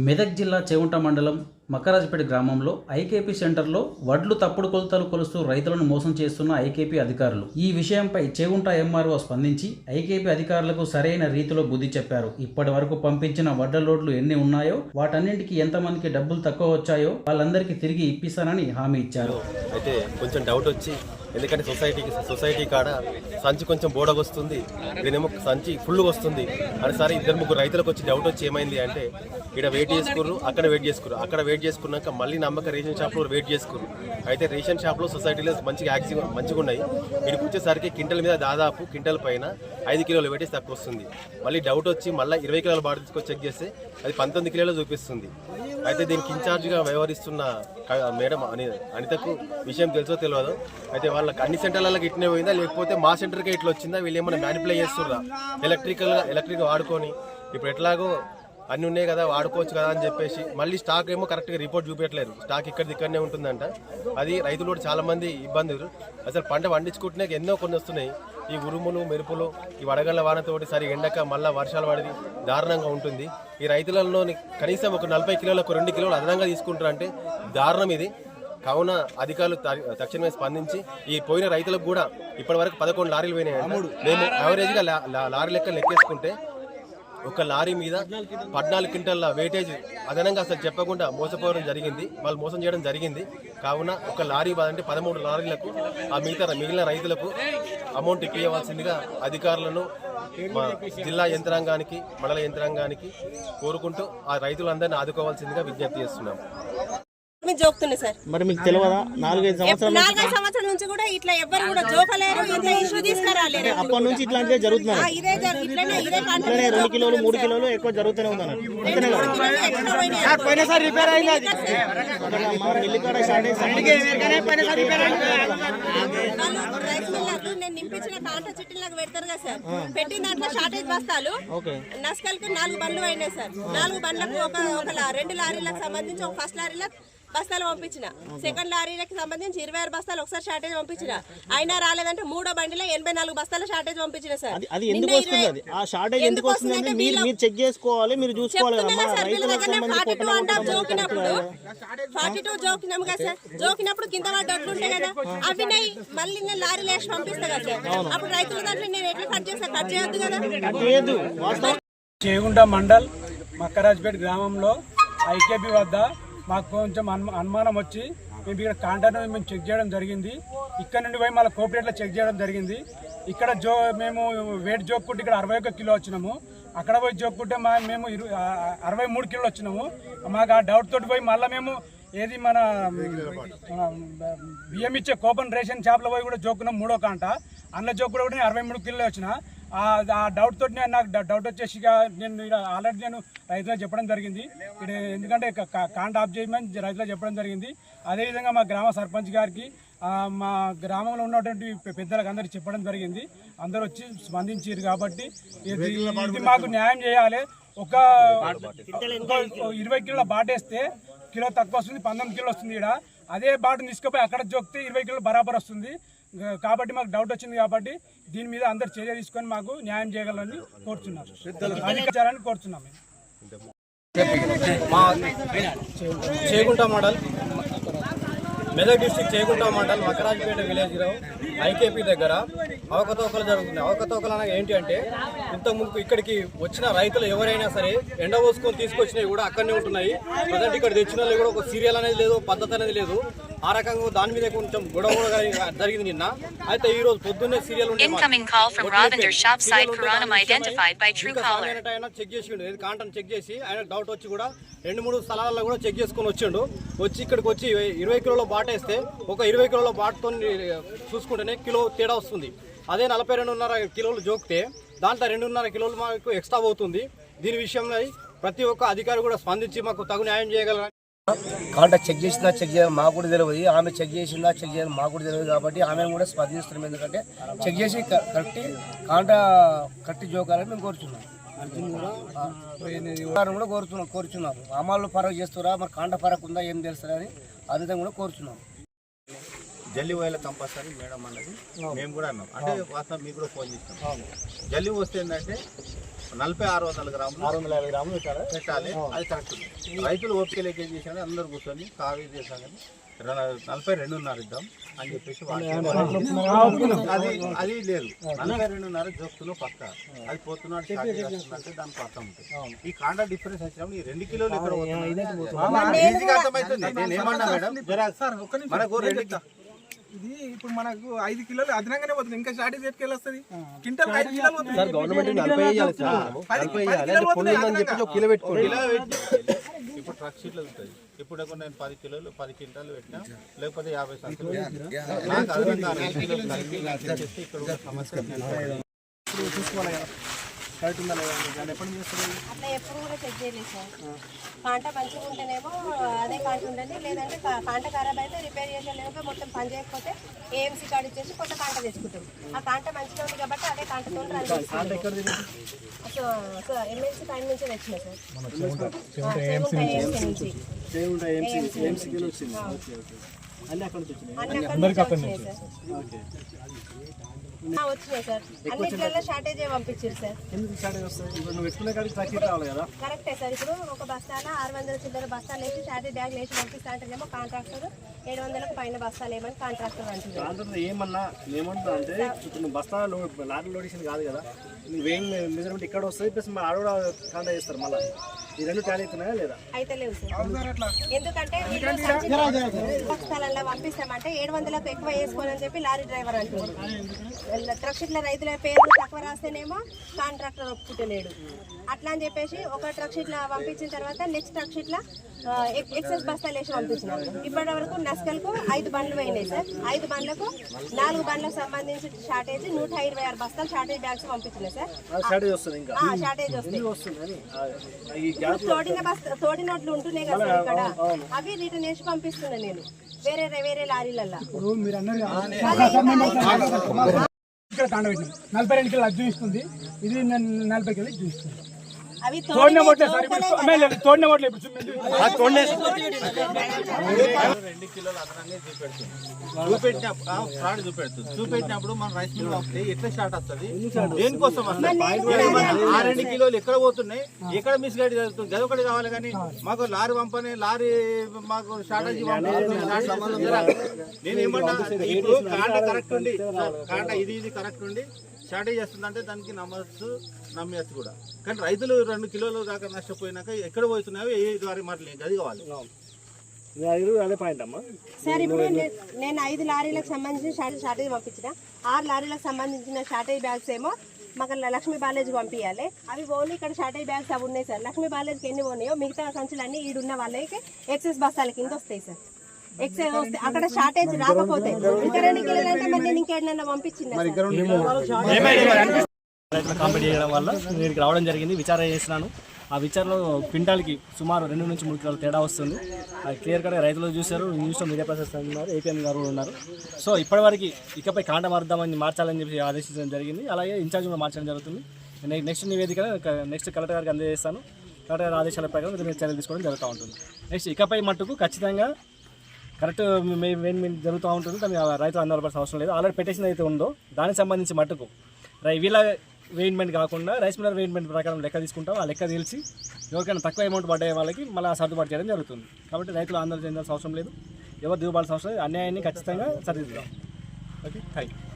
మెదక్ జిల్లా చేవుంట మండలం మక్కరాజపేట గ్రామంలో ఐకేపీ సెంటర్లో వడ్లు తప్పుడు కొలతలు కొలుస్తూ రైతులను మోసం చేస్తున్న ఐకేపీ అధికారులు. ఈ విషయంపై చేవుంట ఎంఆర్ఓ స్పందించి ఐకేపీ అధికారులకు సరైన రీతిలో బుద్ధి చెప్పారు. ఇప్పటి వరకు పంపించిన వడ్ల లోడ్లు ఎన్ని ఉన్నాయో వాటన్నింటికి ఎంతమందికి డబ్బులు తక్కువ వచ్చాయో వాళ్ళందరికీ తిరిగి ఇప్పిస్తానని హామీ ఇచ్చారు. అయితే కొంచెం డౌట్ వచ్చి ఎందుకంటే సొసైటీకి సొసైటీ కాడ సంచి కొంచెం బోడగొస్తుంది దీనేమో సంచి ఫుల్గా వస్తుంది. అని సరే ఇద్దరు ముగ్గురు రైతులకు వచ్చి డౌట్ వచ్చి ఏమైంది అంటే ఇక్కడ వెయిట్ చేసుకుర్రు అక్కడ వెయిట్ చేసుకుర్రు అక్కడ వెయిట్ చేసుకున్నాక మళ్ళీ నమ్మక రేషన్ షాప్లో వెయిట్ చేసుకుర్రు అయితే రేషన్ షాప్లో సొసైటీలో మంచిగా యాక్సి మంచిగా ఉన్నాయి. ఇక్కడికి వచ్చేసరికి కింటల్ మీద దాదాపు కింటల్ పైన ఐదు కిలోలు వెయిటేజ్ తక్కువ వస్తుంది. మళ్ళీ డౌట్ వచ్చి మళ్ళీ ఇరవై కిలోల బాట తీసుకొచ్చి చెక్ చేస్తే అది పంతొమ్మిది కిలోలు చూపిస్తుంది. అయితే దీనికి ఇన్ఛార్జ్గా వ్యవహరిస్తున్న మేడం అని అనితకు విషయం తెలుసో తెలియదు అయితే వాళ్ళకి అన్ని సెంటర్లకు ఇట్నే పోయిందా? లేకపోతే మా సెంటర్కే ఇట్లా వచ్చిందా? వీళ్ళు ఏమైనా మ్యానిపులే చేస్తుర్రా? ఎలక్ట్రికల్ ఎలక్ట్రిక్ వాడుకొని ఇప్పుడు ఎట్లాగో అన్ని ఉన్నాయి కదా వాడుకోవచ్చు కదా అని చెప్పేసి. మళ్ళీ స్టాక్ ఏమో కరెక్ట్గా రిపోర్ట్ చూపించట్లేదు. స్టాక్ ఇక్కడిది ఇక్కడనే ఉంటుందంట. అది రైతులు కూడా చాలా మంది ఇబ్బందులు అసలు పంట పండించుకుంటున్నా ఎన్నో కొన్ని వస్తున్నాయి. ఈ ఉరుములు మెరుపులు ఈ వడగళ్ళ వానతోటి సరి ఎండక మళ్ళీ వర్షాలు పడి దారుణంగా ఉంటుంది. ఈ రైతులలో కనీసం ఒక నలభై కిలోలకు రెండు కిలోలు అదనంగా తీసుకుంటారు అంటే దారుణం ఇది. కావున అధికారులు తక్షణమే స్పందించి ఈ పోయిన రైతులకు కూడా ఇప్పటి వరకు పదకొండు లారీలు పోయినాయి మేము యావరేజ్గా లారీ లెక్క లెక్కేసుకుంటే ఒక లారీ మీద పద్నాలుగు క్వింటల్ల వెయిటేజ్ అదనంగా అసలు చెప్పకుండా మోసపోవడం జరిగింది. వాళ్ళు మోసం చేయడం జరిగింది. కావున ఒక లారీ బాధ అంటే పదమూడు లారీలకు ఆ మిగతా మిగిలిన రైతులకు అమౌంట్ ఇప్పించవలసిందిగా అధికారులను మా జిల్లా యంత్రాంగానికి మండల యంత్రాంగానికి కోరుకుంటూ ఆ రైతులందరినీ ఆదుకోవాల్సిందిగా విజ్ఞప్తి చేస్తున్నాం. మీరు జోకుతున్నాయి సార్. మరి మీకు తెలియదా? నాలుగైదు సంవత్సరాలు నాలుగైదు సంవత్సరాల నుంచి కూడా ఇట్లా ఎవ్వరు కూడా జోకలేరు ఇంత ఇష్యూ తీసుకురాలేరు అప్పటి నుంచి ఇట్లాంటిదే జరుగుతున్నాయి. ఆ, ఇదే జరు- ఇట్లనే ఇదే ఇట్లనే కంటిన్యూ రెండు కిలోలు మూడు కిలోలు ఎక్కువ జరుగుతూనే ఉందన్నారు అంతేనే కదా? పోయినాయి. మా వాళ్ళు రైస్ మిల్లర్లు నేను నింపించిన కాంట చిట్టీలు నాకు పెడతారు కదా సార్. పెట్టిన దాంట్లో షార్టేజ్ బస్తాలు ఓకే. నస్కల్కి నాలుగు బండ్లు అయినాయి సార్. నాలుగు బండ్లకు ఒక ఒక లా- రెండు లారీలకు సంబంధించి ఒక ఫస్ట్ లారీలో బస్తాలు పంపించిన. సెకండ్ లారీలకు సంబంధించి ఇరవై ఆరు బస్తాలు ఒకసారి షార్టేజ్ పంపించిన. అయినా రాలేదంటే మూడో బండిలో ఎనభై నాలుగు బస్తాల షార్టేజ్ పంపించిన సార్. అది ఎందుకు వస్తుంది ఆ షార్టేజ్ ఎందుకు వస్తుంది అంటే మీరు వీళ్ళ- మీరు చెక్ చేసుకోవాలి మీరు చూసుకోవాలి కదా చెప్తున్నా మన సార్, వీళ్ళ రైతులకు దగ్గర సంబంధించి 42 కొట్టడం అంటాం కొట్టడం జోకినప్పుడు. 42 జోకినాం కదా సార్. జోకినప్పుడు కింద ఉంటాయి కదా. అవి నెయ్యి మళ్ళీ నేను లారీ లేచి పంపిస్తా కదా సార్. అప్పుడు రైతుల దాంట్లో నేను ఎట్లా కట్ చేస్తా? కట్ చేయొద్దు కదా. చేగుంట మండల్ మక్కరాజ్పేట గ్రామంలో ఐకేపీ వద్ద మాకు కొంచెం అను- అనుమానం వచ్చి మేము ఇక్కడ కాంటాక్ట్ మేము చెక్ చేయడం జరిగింది. ఇక్కడ నుండి పోయి మళ్ళీ కోఆపరేట్లో చెక్ చేయడం జరిగింది. ఇక్కడ జో మేము వెయిట్ జోక్కుంటే ఇక్కడ అరవై ఒక్క కిలో వచ్చినాము. అక్కడ పోయి జోక్కుంటే మా మేము ఇరు అరవై మూడు కిలోలు వచ్చినాము. మాకు ఆ డౌట్ తోటి పోయి మళ్ళీ మేము ఏది మన బియ్యం ఇచ్చే కోపన్ రేషన్ షాప్లో పోయి కూడా జోక్కున్నాం మూడో కాంట. అందులో జోక్కుడు కూడా అరవై మూడు కిలోలు వచ్చిన. ఆ డౌట్ తోటి నేను నాకు డౌట్ వచ్చేసి నేను ఆల్రెడీ నేను రైతులకు చెప్పడం జరిగింది. ఇక్కడ ఎందుకంటే క- ఆఫ్ చేయమని రైతులకు చెప్పడం జరిగింది. అదేవిధంగా మా గ్రామ సర్పంచ్ గారికి మా గ్రామంలో ఉన్నటువంటి పెద్దలకు అందరికి చెప్పడం జరిగింది. అందరూ వచ్చి స్పందించారు కాబట్టి ఇది మాకు న్యాయం చేయాలి. ఒక ఒక ఇరవై కిలోల బాటేస్తే కిలో తక్కువ వస్తుంది పంతొమ్మిది కిలో వస్తుంది ఇక్కడ అదే బాటను తీసుకుపోయి అక్కడ జోక్తే ఇరవై కిలో బరాబర్ వస్తుంది. కాబట్టి మాకు డౌట్ వచ్చింది కాబట్టి దీని మీద అందరు చర్య తీసుకొని మాకు న్యాయం చేయగలని కోరుతున్నాం అధికారాన్ని కోరుతున్నాం Chegunta mandal Medak district Chegunta mandal Makarajpet విలేజ్లో ఐకేపీ దగ్గర అవకతవకలు జరుగుతున్నాయి. అవకతవకలు అనగా ఏంటి అంటే ఇంత ముందు ఇక్కడికి వచ్చిన రైతులు ఎవరైనా సరే ఎండ పోసుకొని తీసుకొచ్చినవి కూడా అక్కడనే ఉంటున్నాయి. ప్రజెంట్ ఇక్కడ తెచ్చిన వాళ్ళు కూడా ఒక సీరియల్ అనేది లేదు పద్ధతి అనేది లేదు. ఆ రకంగా దాని మీద కొంచెం గొడవ కూడా జరిగింది నిన్న. అయితే ఈ రోజు పొద్దున్నే సీరియల్. ఆయన చెక్ చేసిండు? ఏది కాంటాక్ట్ చెక్ చేసి ఆయన డౌట్ వచ్చి కూడా రెండు మూడు స్థలాల్లో కూడా చెక్ చేసుకొని వచ్చిండు. వచ్చి ఇక్కడికి వచ్చి ఇరవై కిలోల బాట వేస్తే ఒక ఇరవై కిలోల బాటతో చూసుకుంటేనే కిలో తేడా వస్తుంది. అదే నలభై రెండున్నర కిలోలు జోకితే దాంట్లో రెండున్నర కిలోలు మాకు ఎక్స్ట్రా అవుతుంది దీని విషయంలో ప్రతి ఒక్క అధికారి కూడా స్పందించి మాకు తగు న్యాయం చేయగలరు? కాంటాక్ట్ చెక్ చేసిందా చెక్ చేయాలి మాకు కూడా తెలియదు. ఆమె చెక్ చేసిందా చెక్ చేయాలి మాకు కూడా తెలియదు కాబట్టి ఆమె కూడా స్పందిస్తున్నాం. ఎందుకంటే చెక్ చేసి క- కరెక్ట్ కాంట కరెక్ట్ జోకాలని మేము కోరుచున్నాం. కూడా కోరుతున్నాం కోరుచున్నారు అమలు పరగ చేస్తారా మరి కాంట పరగ ఉందా ఏం తెలుస్తారా అని అదే కూడా కోరుచున్నాం. జల్లి పోయేలా కంపల్సరీ మేడం అన్నది మేము కూడా అన్నాం. అంటే వాస్తవం మీకు కూడా ఫోన్ చేస్తాం. జల్లి వస్తే ఏంటంటే నలభై ఆరు వందల గ్రాములు ఆరు వందల యాభై గ్రాములు పెట్టాలి? అది కరెక్ట్ రైతులు ఓపిక లేక ఏం చేశారు అందరు కూర్చొని కావీ కానీ ర- నలభై రెండున్నర ఇద్దాం అని చెప్పేసి అది అది లేదు. నలభై రెండున్నర జోక్తులో పక్క. అది పోతున్నాడు చేస్తుందంటే దానికి అర్థం ఉంటుంది. ఈ కాండా డిఫరెన్స్ వచ్చినప్పుడు ఈ రెండు కిలోలు? ఈజీగా అర్థమవుతుంది. నేను ఏమన్నా మేడం? మనకు రెండు ఇది ఇప్పుడు మనకు ఐదు కిలోలు అదనంగానే పోతుంది. ఇంకా స్టార్టింగ్ రేట్కి వస్తుంది క్వింటల్ ఐదు కిలోలు పోతుంది. సార్ గవర్నమెంట్ నలభై వేయాలి సార్. నలభై వేయాలి. అంటే పుండు ఉందని చెప్పి ఒక కిలో పెట్టుకోండి. ఇప్పుడు ట్రక్ షీట్లు ఉంటుంది ఇప్పుడు నేను పది కిలోలు పది క్వింటాలు పెట్టినా లేకపోతే యాభై సంచులు పెట్టినా. నాకు అదనంగా ఇక్కడ సమస్య. చూసుకోవాలి కదా. కరెక్ట్ ఉందా లేదా. దాన్ని ఎప్పటి నుంచి చేస్తారు అట్లా ఎప్పుడు కూడా చెక్ చేయలేదు సార్. కాంట మంచిగా ఉంటేనేమో అదే కాంట ఉండండి లేదంటే కాంట ఖరాబ్ అయితే రిపేర్ చేసేలేక మొత్తం పని చేయకపోతే ఏఎంసీ కార్డు ఇచ్చేసి కొత్త కాంట తెచ్చుకుంటాం. ఆ కాంట మంచిగా ఉంది కాబట్టి అదే కాంటతో రన్ సో సో ఎమ్మెల్సీ పైన నుంచే తెచ్చిన సార్. AMC నుంచి. దేవుంట ఎంసీ ఎంసీకి వచ్చింది. Okay okay. అన్నీ అక్కడ నుంచి వచ్చినాయి? అన్ని అక్కడి నుంచి వచ్చినాయి వచ్చినాయి సార్. అన్నిట్లలో షార్టేజ్ పంపించారు సార్. ఎందుకు స్టార్ట్ వస్తాయి ఇప్పుడు నువ్వు పెట్టుకునే కాడికి ట్రక్ రావాలి కదా. కరెక్టే సార్. ఇప్పుడు ఒక బస్తాన ఆరు వందల చిల్లర బస్తాలు వేసి షార్టేజ్ బ్యాగ్ వేసి పంపిస్తా అంటేనేమో కాంట్రాక్టర్ ఏడు వందలకు పైన బస్తాలు ఏమని కాంట్రాక్టర్ అంటున్నారు ఏమన్నా ఏమంటా అంటే ఇప్పుడు నువ్వు బస్తా లోడ్ లారీ లోడేషన్ కాదు కదా నువ్వు వేయింగ్ మెజర్మెంట్ ఇక్కడ వస్తుంది ప్లస్ మన ఆడ కూడా కాంటా చేస్తారు మళ్ళీ. ఈ రెండు టాలీ అవుతున్నాయా లేదా? అయితే లేవు సార్. ఎందుకంటే బస్తాలలో పంపిస్తామంటే ఏడు వందలకు ఎక్కువ వేసుకోవాలని చెప్పి లారీ డ్రైవర్ అంటున్నారు. ట్రక్ షీట్ల రైతుల పేర్లు తక్కువ రాస్తేనేమో కాంట్రాక్టర్ ఒప్పుకుంటలేడు. అట్లా అని చెప్పేసి ఒక ట్రక్ షీట్ల పంపించిన తర్వాత నెక్స్ట్ ట్రక్ షీట్ల ఎక్సెస్ బస్తాలు వేసి పంపించినాం ఇప్పటి వరకు నస్కల్కు ఐదు బండ్లు పోయినాయి సార్. ఐదు బండ్లకు నాలుగు బండ్లకు సంబంధించి షార్టేజ్ నూట ఇరవై ఆరు బస్తాలు షార్టేజ్ బ్యాగ్స్ పంపించినాయి సార్. అది స్టార్ట్ వస్తుంది ఇంకా. ఆ, షార్టేజ్ వస్తుంది. తోడిన బస్త తోడి నోట్లు ఉంటున్నాయి కదా సార్ ఇక్కడ. అవి రిటర్న్ చేసి పంపిస్తున్నా నేను. వేరే వేరే లారీలల్లో. ఇప్పుడు మీరు అన్నారు ఇక్కడ నలభై రెండు కిలో ఇస్తుంది. ఇది నన్- నలభై కిలో అవి తోడిన ఓట్లే సార్ ఇప్పుడు ఎమ్మెల్యే తోడిన ఓట్లే ఇప్పుడు రెండు కిలోలు అదనంగా చూపెడుతుంది. చూపెట్టినప్పుడు ఫ్రాడ్ చూపెడుతుంది. చూపెట్టినప్పుడు మన రైస్ మిల్ పంపితే ఎట్లా స్టార్ట్ వస్తుంది దేనికోసం వస్తుంది? ఆ రెండు కిలోలు ఎక్కడ పోతున్నాయి? ఎక్కడ మిస్ గైడ్ జరుగుతుంది? గది ఒకటి కావాలి కానీ మాకు లారీ పంపని లారీ మాకు షార్టేజ్ నేను ఏమన్నా ఇప్పుడు కాంట కరెక్ట్ ఉండి కాంట ఇది ఇది కరెక్ట్ ఉండి షార్టేజ్ చేస్తుందంటే దానికి నమ్మచ్చు నమ్మచ్చు కూడా. కానీ రైతులు రెండు కిలోలు దాకా నష్టపోయినాక ఎక్కడ పోతున్నాయో ఏ ద్వారా మరి గది కావాలి ఐదు అదే పాయింట్ అమ్మా సార్ ఇప్పుడు నేను ఐదు లారీలకు సంబంధించిన షార్టేజ్ షార్టేజ్ పంపించిన. ఆరు లారీలకు సంబంధించిన షార్టేజ్ బ్యాగ్స్ ఏమో మాకు లక్ష్మీ బాలేజ్ పంపించాలి అవి ఓన్లీ ఇక్కడ షార్టేజ్ బ్యాగ్స్ అవి ఉన్నాయి సార్. లక్ష్మీ బాలేజ్కి ఎన్ని పోనాయో మిగతా సంచులు అన్ని ఈడున్న వాళ్ళకి ఎక్సెస్ బస్తాల కింద వస్తాయి సార్. వస్తే అక్కడ షార్టేజ్ రాకపోతే ఇంకా రెండు కిలోలు అంటే మరి నేను ఇంకేడన్నా పంపించింది కాంపిటీ చేయడం వల్ల నేను రావడం జరిగింది విచారణ చేసినాను ఆ విచారణలో క్వింటాల్కి సుమారు రెండు నుంచి మూడు కిలోల తేడా వస్తుంది. అది క్లియర్ కట్గా రైతులు చూశారు న్యూస్లో మీడియా పర్సన్స్ ఉన్నారు ఏపీఎం గారు కూడా ఉన్నారు. సో ఇప్పటివరకు ఇకపై కాండ మార్దామని మార్చాలని చెప్పి ఆదేశించడం జరిగింది. అలాగే ఇన్ఛార్జ్ కూడా మార్చడం జరుగుతుంది. నెక్స్ట్ నివేదిక నెక్స్ట్ కలెక్టర్ గారికి అందజేస్తాను. కలెక్టర్ గారి ఆదేశాల ప్రకారం చర్యలు తీసుకోవడం జరుగుతూ ఉంటుంది. నెక్స్ట్ ఇకపై మట్టుకు ఖచ్చితంగా కరెక్ట్ మెయిన్ జరుగుతూ ఉంటుంది. దాన్ని రైతులు అందవలసిన అవసరం లేదు. ఆల్రెడీ పెటిషన్ అయితే ఉందో దానికి సంబంధించి మట్టుకు. రై వీళ్ళ వేయిన్మెంట్ కాకుండా రైస్ మిల్లర్ వేయిన్మెంట్ ప్రకారం లెక్క తీసుకుంటాం. ఆ లెక్క తెలిసి ఎవరికైనా తక్కువ అమౌంట్ పడ్డే వాళ్ళకి మళ్ళీ సర్దుబాటు చేయడం జరుగుతుంది. కాబట్టి రైతులు ఆందోళన చెందాల్సిన అవసరం లేదు. ఎవరు దిగుబాటు అవసరం లేదు అన్యాయాన్ని ఖచ్చితంగా సరిదిద్దాం ఓకే థ్యాంక్ యూ